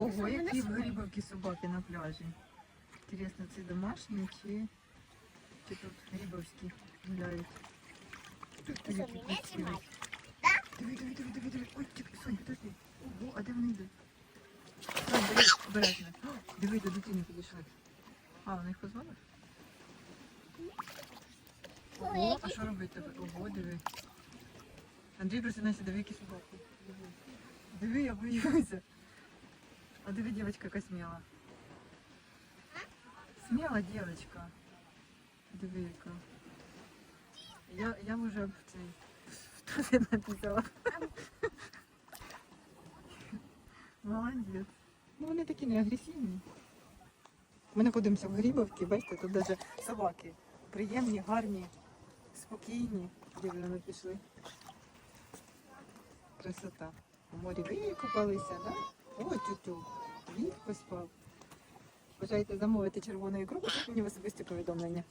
Ого, які в Грибовці собаки на пляжі. Інтересно, це домашні чи, чи тут грибовські гуляють? Диви, які красиві. Диви, диви, диви, диви, диви. Ой, чекай, Сонь, подожди. Ого, а де вони йдуть? Сонь, диви, обережно. О, Диви, до дитини підійшли. А, вони їх позвали? Ого, а що робити? Ого, диви. Андрій просинайся, диви, які собаки. Диви, я боюся. А диви, девочка яка сміла. Сміла девочка. Диви. Я, я вже в цей туалет написала. Молодець. Ну вони такі не агресивні. Ми знаходимося в Грибовці, бачите, тут навіть собаки. Приємні, гарні, спокійні. Де вони пішли? Красота. У морі викупалися, да? Бажаєте замовити червону ікру, пишіть мені в особисті повідомлення.